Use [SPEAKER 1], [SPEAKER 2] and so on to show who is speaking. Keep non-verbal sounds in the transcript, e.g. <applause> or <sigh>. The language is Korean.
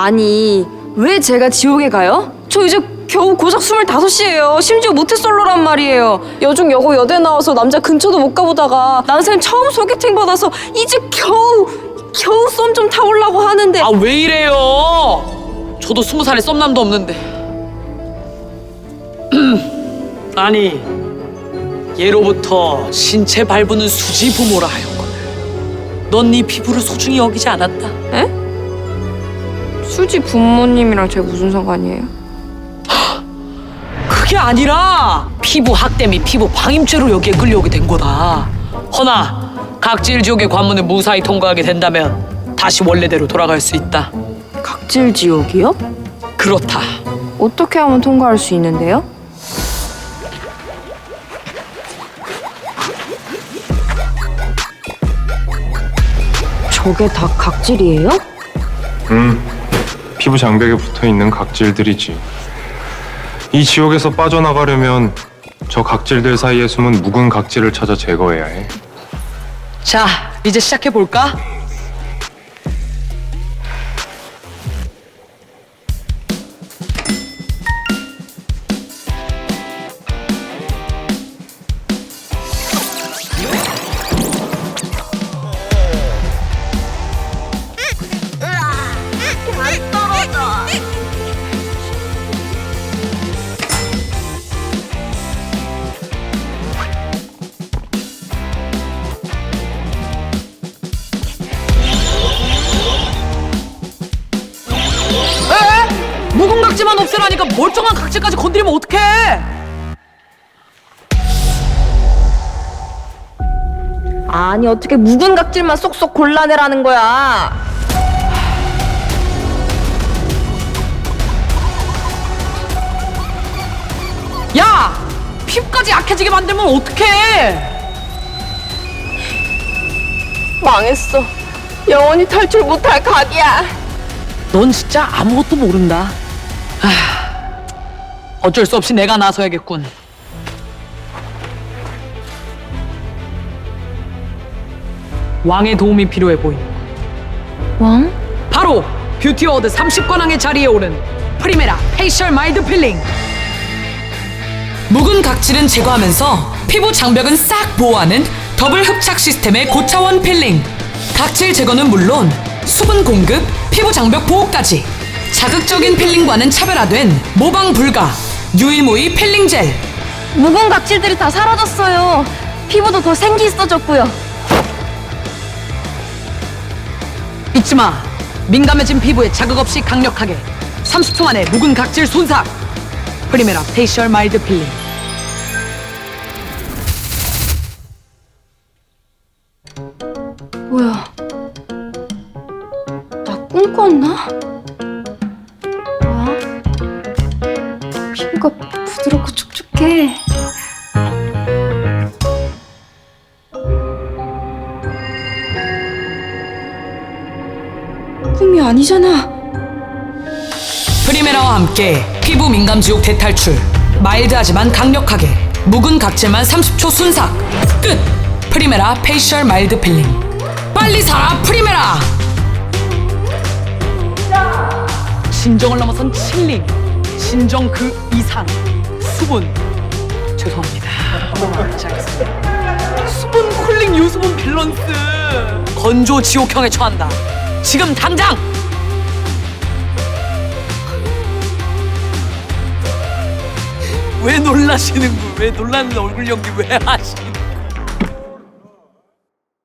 [SPEAKER 1] 아니 왜 제가 지옥에 가요? 저 이제 겨우 고작 25이에요 심지어 모태솔로란 말이에요 여중 여고 여대 나와서 남자 근처도 못 가보다가 난생 처음 소개팅 받아서 이제 겨우 겨우 썸 좀 타보려고 하는데
[SPEAKER 2] 아 왜 이래요? 저도 스무 살에 썸남도 없는데. <clears throat> 아니 예로부터 신체 발부는 수지 부모라 하였거늘. 넌 네 피부를 소중히 여기지 않았다.
[SPEAKER 1] 에? 수지 부모님이랑 제가 무슨 상관이에요?
[SPEAKER 2] 그게 아니라 피부 학대 및 피부 방임죄로 여기에 끌려오게 된 거다. 허나 각질 지옥의 관문을 무사히 통과하게 된다면 다시 원래대로 돌아갈 수 있다.
[SPEAKER 1] 각질 지옥이요?
[SPEAKER 2] 그렇다.
[SPEAKER 1] 어떻게 하면 통과할 수 있는데요? 저게 다 각질이에요?
[SPEAKER 3] 음, 피부 장벽에 붙어 있는 각질들이지. 이 지옥에서 빠져나가려면 저 각질들 사이에 숨은 묵은 각질을 찾아 제거해야 해.
[SPEAKER 2] 자, 이제 시작해 볼까? 각질만 없애라니까 멀쩡한 각질까지 건드리면 어떡해?
[SPEAKER 1] 아니 어떻게 묵은 각질만 쏙쏙 골라내라는 거야?
[SPEAKER 2] 야! 피부까지 약해지게 만들면 어떡해?
[SPEAKER 1] 망했어. 영원히 탈출 못할 각이야.
[SPEAKER 2] 넌 진짜 아무것도 모른다. 아, 어쩔 수 없이 내가 나서야겠군. 왕의 도움이 필요해 보인다.
[SPEAKER 1] 왕?
[SPEAKER 2] 바로 뷰티 어워드 30관왕의 자리에 오른 프리메라 페이셜 마일드 필링. 묵은 각질은 제거하면서 피부 장벽은 싹 보호하는 더블 흡착 시스템의 고차원 필링. 각질 제거는 물론 수분 공급, 피부 장벽 보호까지 자극적인 필링과는 차별화된 모방 불가 유일무이 필링 젤.
[SPEAKER 1] 묵은 각질들이 다 사라졌어요. 피부도 더 생기 있어졌고요.
[SPEAKER 2] 잊지 마. 민감해진 피부에 자극 없이 강력하게 30초 만에 묵은 각질 손삭. 프리메라 페이셜 마일드 필링.
[SPEAKER 1] 뭐야? 나 꿈꿨나? 부드럽고 촉촉해. 꿈이 아니잖아.
[SPEAKER 2] 프리메라와 함께 피부 민감 지옥 대탈출. 마일드하지만 강력하게. 묵은 각질만 30초 순삭. 끝! 프리메라 페이셜 마일드 필링. 빨리 사 프리메라! 진정을 넘어선 칠링 진정 그 이상 수분 죄송합니다 시작하겠습니다. 수분 쿨링 유수분 밸런스 건조 지옥형에 처한다 지금 당장 왜 놀라시는 거예요? 왜 놀라는 얼굴 연기 왜 하시는